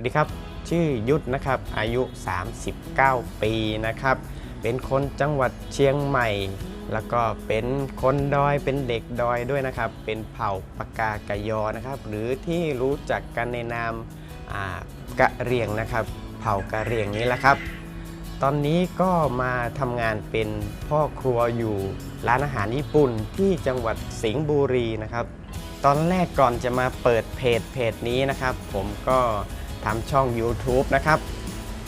วัสดีครับ ชื่อยุทธนะครับ อายุ 39 ปีนะครับ เป็นคนจังหวัดเชียงใหม่ แล้วก็เป็นคนดอย เป็นเด็กดอยด้วยนะครับ เป็นเผ่าปากากยอนะครับ หรือที่รู้จักกันในนามกะเรียงนะครับ เผ่ากะเรียงนี้แหละครับ ตอนนี้ก็มาทำงานเป็นพ่อครัวอยู่ร้านอาหารญี่ปุ่นที่จังหวัดสิงห์บุรีนะครับ ตอนแรกก่อนจะมาเปิดเพจเพจนี้นะครับ ผมก็ ทำช่อง YouTube นะครับ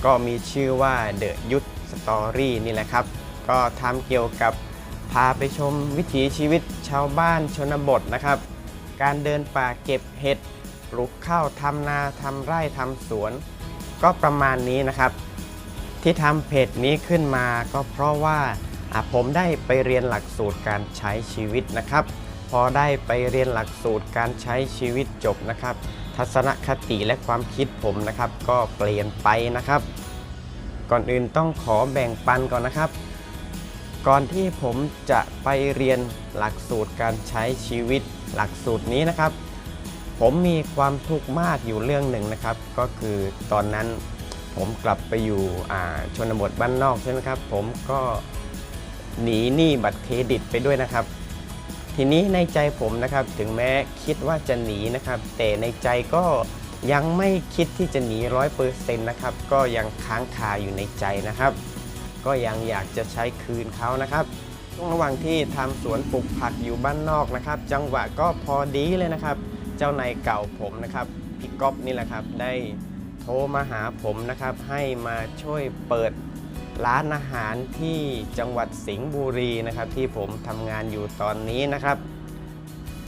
ก็มีชื่อว่า The Youth Story นี่แหละครับ ก็ทำเกี่ยวกับพาไปชมวิถีชีวิตชาวบ้านชนบทนะครับ การเดินป่าเก็บเห็ดปลูกข้าวทำนาทำไร่ทำสวน ก็ประมาณนี้นะครับ ที่ทำเพจนี้ขึ้นมาก็เพราะว่าผมได้ไปเรียนหลักสูตรการใช้ชีวิตนะครับ พอได้ไปเรียนหลักสูตรการใช้ชีวิตจบนะครับ ทัศนคติและความคิดผมนะครับ ก็เปลี่ยนไปนะครับ ก่อนอื่นต้องขอแบ่งปันก่อนนะครับ ก่อนที่ผมจะไปเรียนหลักสูตรการใช้ชีวิตหลักสูตรนี้นะครับ ผมมีความทุกข์มากอยู่เรื่องหนึ่งนะครับ ก็คือตอนนั้นผมกลับไปอยู่อ่าชนบทบ้านนอกใช่ไหมครับ ผมก็หนีหนี้บัตรเครดิตไปด้วยนะครับ ทีนี้ในใจผมนะครับถึงแม้คิดว่าจะหนีนะครับ แต่ในใจก็ยังไม่คิดที่จะหนีร้อยเปอร์เซ็นต์นะครับก็ยังค้างคาอยู่ในใจนะครับ ก็ยังอยากจะใช้คืนเขานะครับช่วงระหว่างที่ทำสวนปลูกผักอยู่บ้านนอกนะครับ จังหวะก็พอดีเลยนะครับ เจ้านายเก่าผมนะครับพี่ก๊อฟนี่แหละครับได้โทรมาหาผมนะครับ ให้มาช่วยเปิด ร้านอาหารที่จังหวัดสิงห์บุรีนะครับ ที่ผมทำงานอยู่ตอนนี้นะครับ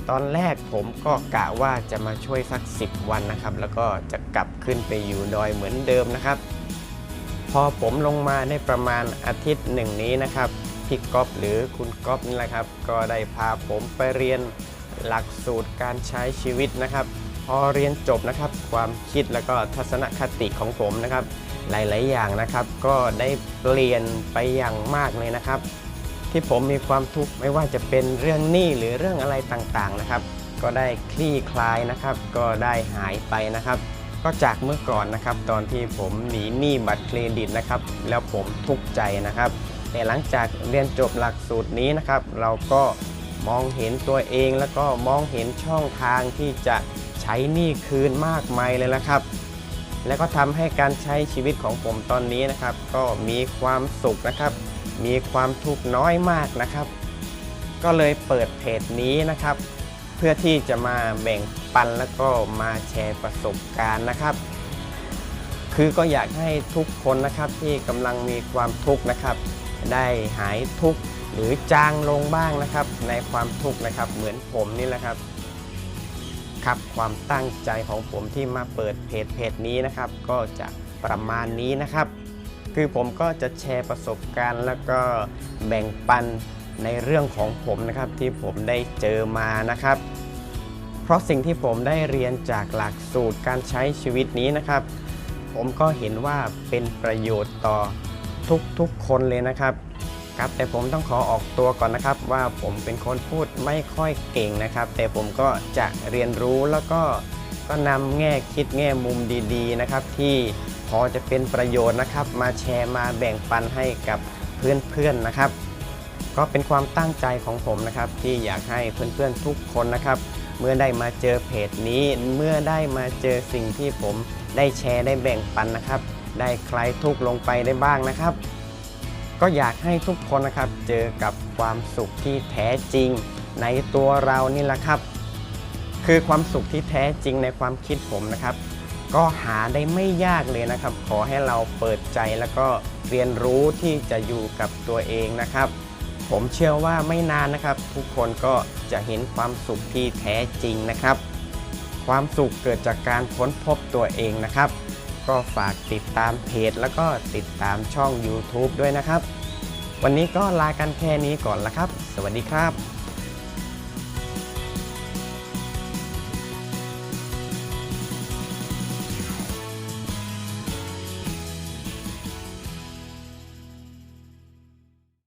ตอนแรกผมก็กะว่าจะมาช่วยสัก 10 วันนะครับ แล้วก็จะกลับขึ้นไปอยู่ดอยเหมือนเดิมนะครับ พอผมลงมาได้ประมาณอาทิตย์หนึ่งนี้นะครับพี่ก๊อฟหรือคุณก๊อฟนี่แหละครับ ก็ได้พาผมไปเรียนหลักสูตรการใช้ชีวิตนะครับ พอเรียนจบนะครับความคิดแล้วก็ทัศนคติของผมนะครับ หลาย ๆ อย่างนะครับ ก็ได้เปลี่ยนไปอย่างมากเลยนะครับ ที่ผมมีความทุกข์ไม่ว่าจะเป็นเรื่องหนี้หรือเรื่องอะไรต่าง ๆ นะครับ ก็ได้คลี่คลายนะครับ ก็ได้หายไปนะครับ ก็จากเมื่อก่อนนะครับ ตอนที่ผมหนีหนี้บัตรเครดิตนะครับ แล้วผมทุกข์ใจนะครับแต่หลังจากเรียนจบหลักสูตรนี้นะครับ เราก็มองเห็นตัวเองแล้วก็มองเห็นช่องทางที่จะ ใช้หนี้คืนมากมายเลยละครับ และก็ทำให้การใช้ชีวิตของผมตอนนี้นะครับ ก็มีความสุขนะครับ มีความทุกข์น้อยมากนะครับ ก็เลยเปิดเพจนี้นะครับ เพื่อที่จะมาแบ่งปันแล้วก็มาแชร์ประสบการณ์นะครับ คือก็อยากให้ทุกคนนะครับที่กำลังมีความทุกข์นะครับ ได้หายทุกข์หรือจางลงบ้างนะครับ ในความทุกข์นะครับ เหมือนผมนี่แหละครับ ครับ ความตั้งใจของผมที่มาเปิดเพจเพจนี้นะครับ ก็จะประมาณนี้นะครับ คือผมก็จะแชร์ประสบการณ์ แล้วก็แบ่งปันในเรื่องของผมนะครับที่ผมได้เจอมานะครับ เพราะสิ่งที่ผมได้เรียนจากหลักสูตรการใช้ชีวิตนี้นะครับ ผมก็เห็นว่าเป็นประโยชน์ต่อทุกๆคนเลยนะครับ ครับแต่ผมต้องขอออกตัวก่อนนะครับ ว่าผมเป็นคนพูดไม่ค่อยเก่งนะครับ แต่ผมก็จะเรียนรู้แล้วก็ก็นำแง่คิดแง่มุมดีๆนะครับ ที่พอจะเป็นประโยชน์นะครับ มาแชร์มาแบ่งปันให้กับเพื่อนๆนะครับ ก็เป็นความตั้งใจของผมนะครับ ที่อยากให้เพื่อนๆทุกคนนะครับ เมื่อได้มาเจอเพจนี้ เมื่อได้มาเจอสิ่งที่ผมได้แชร์ได้แบ่งปันนะครับ ได้คลายทุกข์ลงไปได้บ้างนะครับ ก็อยากให้ทุกคนนะครับเจอกับความสุขที่แท้จริง ในตัวเรานี่แหละครับ คือความสุขที่แท้จริงในความคิดผมนะครับ ก็หาได้ไม่ยากเลยนะครับ ขอให้เราเปิดใจแล้วก็เรียนรู้ที่จะอยู่กับตัวเองนะครับ ผมเชื่อว่าไม่นานนะครับ ทุกคนก็จะเห็นความสุขที่แท้จริงนะครับ ความสุขเกิดจากการค้นพบตัวเองนะครับ ก็ฝากติดตามเพจ แล้วก็ติดตามช่อง YouTube ด้วยนะครับ วันนี้ก็ลากันแค่นี้ก่อนละครับ สวัสดีครับ